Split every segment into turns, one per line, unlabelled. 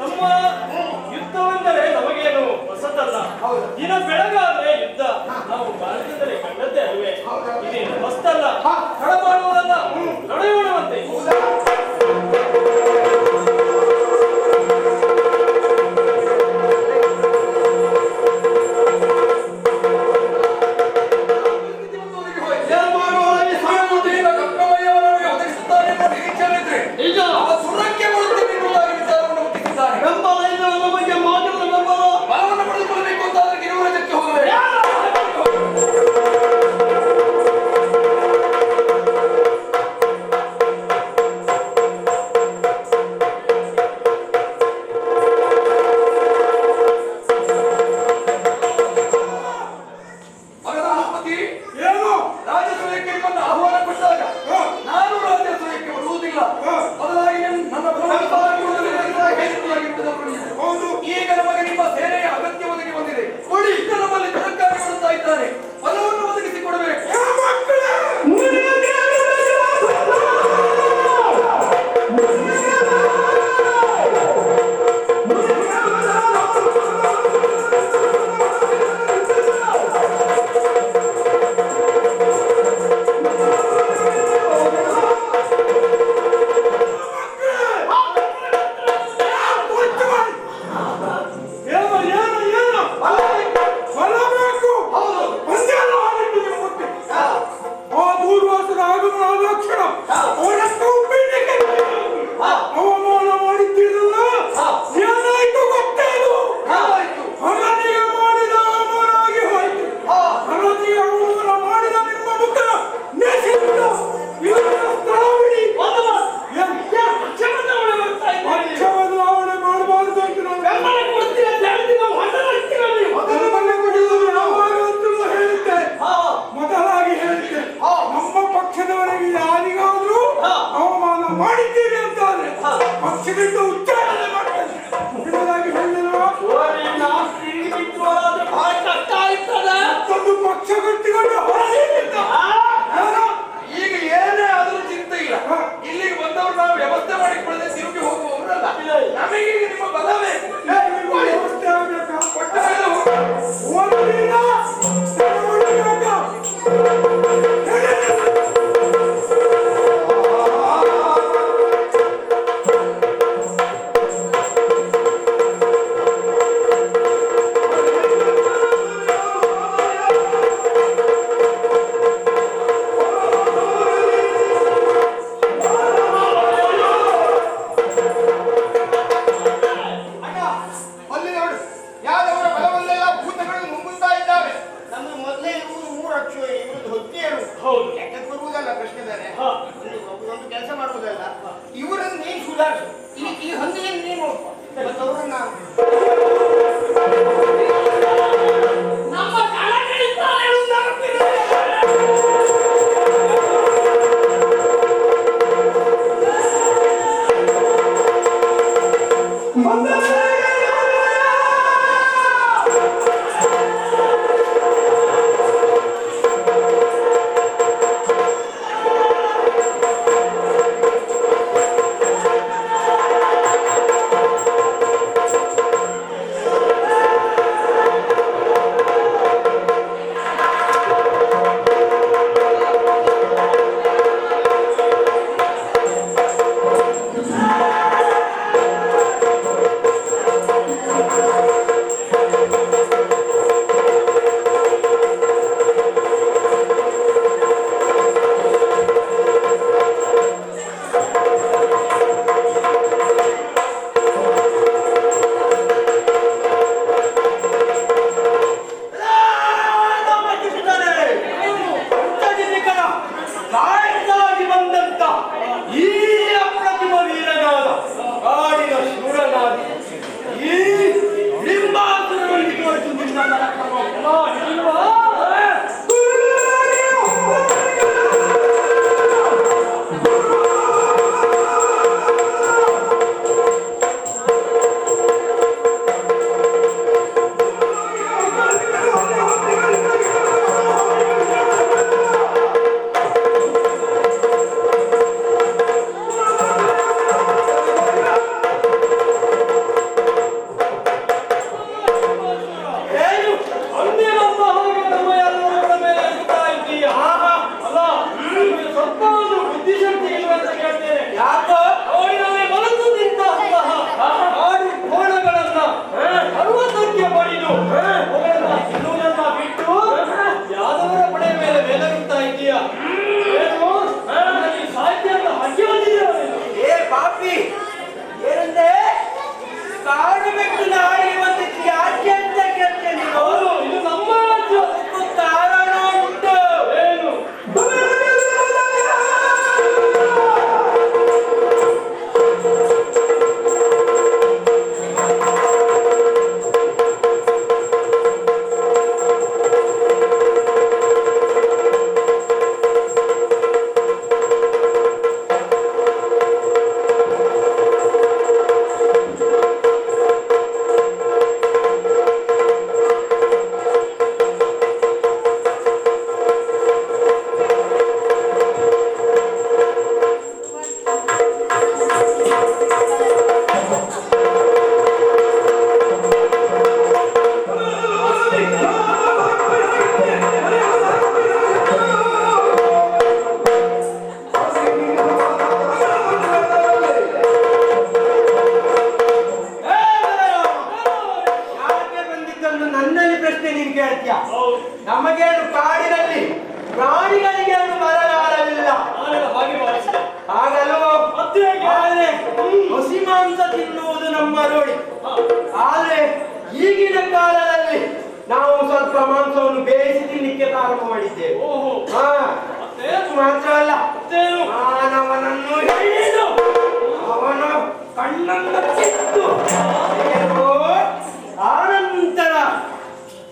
ನಮ್ಮ
ಯುದ್ಧವೆಂದರೆ ನಮಗೇನು ಹೊಸತಲ್ಲ. ಇನ್ನು ಬೆಳಗಾದ್ರೆ ಯುದ್ಧ. ನಾವು ಭಾರತದಲ್ಲಿ ಕಂಡದ್ದೇ ಅಲ್ವೇ. ಇದೇನು ಹೊಸ್ತಲ್ಲ.
ಕಳಬಾಡುವುದಲ್ಲ
ನಡೆಯುವಂತೆ ಮಾಡಿದ್ದೇವೆ ಅಂತಾದ್ರೆ
ಪಕ್ಷದಿಂದ
ಉತ್ತರ ಮಾಂಸ ತಿನ್ನುವುದು ನಮ್ಮ ರೂಢಿ. ಆದ್ರೆ ಈಗಿನ ಕಾಲದಲ್ಲಿ ನಾವು ಸ್ವಲ್ಪ ಮಾಂಸವನ್ನು ಬೇಯಿಸಿ ತಿನ್ನಲಿಕ್ಕೆ ಪ್ರಾರಂಭ ಮಾಡಿದ್ದೇವೆ. ಮಾತ್ರ ಅಲ್ಲ. ಮಾನವನನ್ನು ಹಿಡಿದು ಅವನ ಕಣ್ಣನ್ನು ಕಿತ್ತು ಆನಂತರ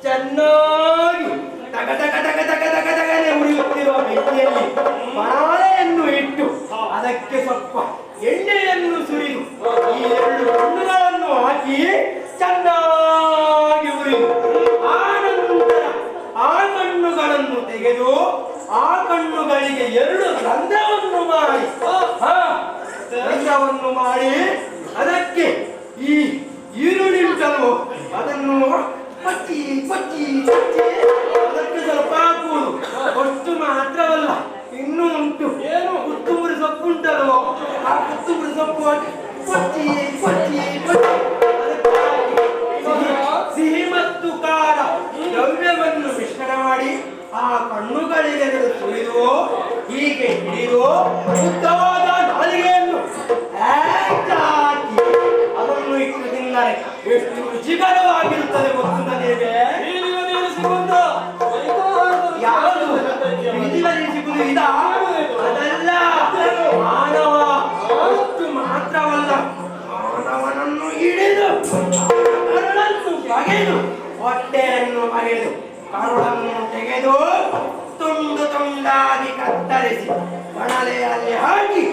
ಚೆನ್ನಾಗಿ ತಗ ತಗ ತಗ ತಗ ತಗ ತಗನೆ ಉರಿಯುತ್ತಿರುವ ಬೆಂಕಿಯಲ್ಲಿ ಬಾಳೆಯನ್ನು ಇಟ್ಟು ಅದಕ್ಕೆ ಸ್ವಲ್ಪ ಎಣ್ಣೆಯನ್ನು ಸುರಿದು ಈ ಎರಡು ಹಣ್ಣುಗಳನ್ನು ಹಾಕಿ ಚೆನ್ನಾಗಿ ಉರಿದು ಆನಂತರ ಆ ಕಣ್ಣುಗಳನ್ನು ತೆಗೆದು ಆ ಕಣ್ಣುಗಳಿಗೆ ಎರಡು ರಂಧ್ರವನ್ನು ಮಾಡಿ. ರಂಧ್ರವನ್ನು ಮಾಡಿ. ಕಣ್ಣುಗಳಿಗೆ ತುಳಿದು ಹೀಗೆ ಹಿಡಿದು ಉದ್ದವಾದ ನಾಲಿಗೆಯನ್ನು ಅದನ್ನು ಇಟ್ಟು ತಿಂದರೆ ಎಷ್ಟು ರುಚಿಕರವಾಗಿರುತ್ತದೆ ಗೊತ್ತು ಮಾತ್ರವಲ್ಲ, ಮಾನವನನ್ನು ಬಗೆದು ಹೊಟ್ಟೆಯನ್ನು ಬಗೆದು ಕರುಳನ್ನು ತೆಗೆದು ತುಂಡು ತುಂಡಾಗಿ ಕತ್ತರಿಸಿ ಕಣಲೆಯಲ್ಲಿ ಹಾಕಿ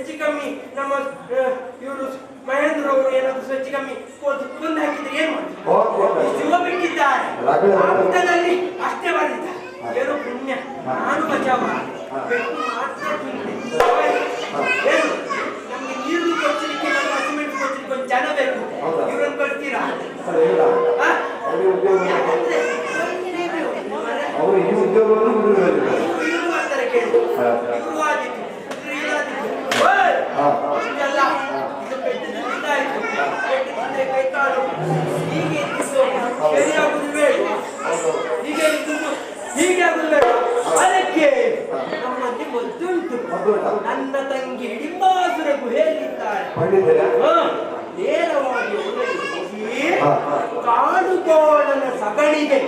ಹೆಚ್ಚು ಕಮ್ಮಿ. ನಮ್ಮ ಇವರು ಮಹೇಂದ್ರ ಅವರು ಏನಾದ್ರು ಹೆಚ್ಚು ಕಮ್ಮಿ ಕುಂದು ಕೊಂದು ಹಾಕಿದ್ರೆ ಏನ್ ಮಾಡ್ತಾರೆ? ಶಿವ ಬಿಟ್ಟಿದ್ದಾರೆ. ಅಂತದಲ್ಲಿ ಅಷ್ಟೇ ಬಂದಿದ್ದಾರೆ ಏನು ಪುಣ್ಯ. ನಾನು ಬಚಾವ. ಪೆಟ್ಟು ಮಾತ್ರ ಏನು? ನಮ್ಗೆ ನೀರು ಕೊಚ್ಚಲಿಕ್ಕೆ ನಮ್ಮ ಸಿಮೆಂಟ್ ಕೊಚ್ಚಲಿಕ್ಕೆ ಒಂದು ಜನ ಬೇಕು.
ಹೌದಾ?
ಇವ್ರನ್ನ ಕೊಡ್ತೀರಾ ಯಾಕಂದ್ರೆ
ಅವರು ಈ ಉದ್ಯೋಗವನ್ನು
ಇವ್ರು ಮಾಡ್ತಾರೆ ಕೇಳಿ. ಇವ್ರು ಕಾಲು ಹೀಗೆ ಇದ್ದು ಹೀಗೆ ಇದ್ದು ಹೀಗೆ ಆಗುದಿಲ್ಲ. ಅದಕ್ಕೆ ನಮ್ಮಲ್ಲಿ ಮದ್ದುಂಟು? ನನ್ನ ತಂಗಿ ಹಿಡಿಂಬಾಸುರ ಗುಹೆಯಲ್ಲಿದ್ದಾಳೆ ನೇರವಾಗಿ ಕಾಡುಕೋಡನ ಸಗಣಿಗೆ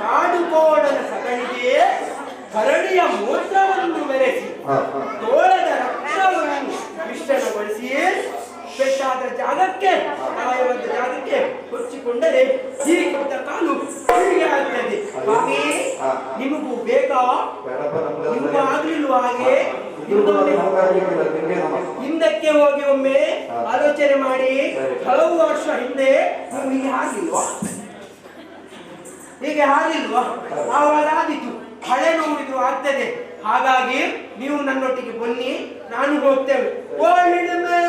ಕಾಡು ಕೋಡನ ಸಗಣಿಗೆ ಕರಡಿಯ ಮೂತ್ರವನ್ನು ಬೆರೆಸಿ. ತೋಳದ ರಕ್ತವನ್ನು ಮಿಶ್ರಣಗೊಳಿಸಿ ಪೆಟ್ಟಾದ ಜಾಗಕ್ಕೆ ಆಯವಾದ ಜಾಗಕ್ಕೆ ಕೊಚ್ಚಿಕೊಂಡರೆ ಹೀಗಿದ್ದ ಕಾಲು ಹೀಗೆ ಆಗ್ತದೆ.
ಹಾಗೆ
ನಿಮಗೂ ಬೇಕಾ
ನಮ್ಗೆ
ಆಗ್ಲಿಲ್ವಾ ಹಾಗೆ ಹಿಂದಕ್ಕೆ ಹೋಗಿ ಒಮ್ಮೆ ಆಲೋಚನೆ ಮಾಡಿ. ಹಲವು ವರ್ಷ ಹಿಂದೆ ನಿಮಗೆ ಹೀಗೆ ಆಗಿಲ್ವಾ ಹೀಗೆ ಆಗಿಲ್ವಾ ಆವಾಗ ಆದಿತ್ತು ಹಳೆ ನೋವಿದ್ರು ಆಗ್ತದೆ. ಹಾಗಾಗಿ ನೀವು ನನ್ನೊಟ್ಟಿಗೆ ಬನ್ನಿ ನಾನು ಹೋಗ್ತೇವೆ.
Wahine
me!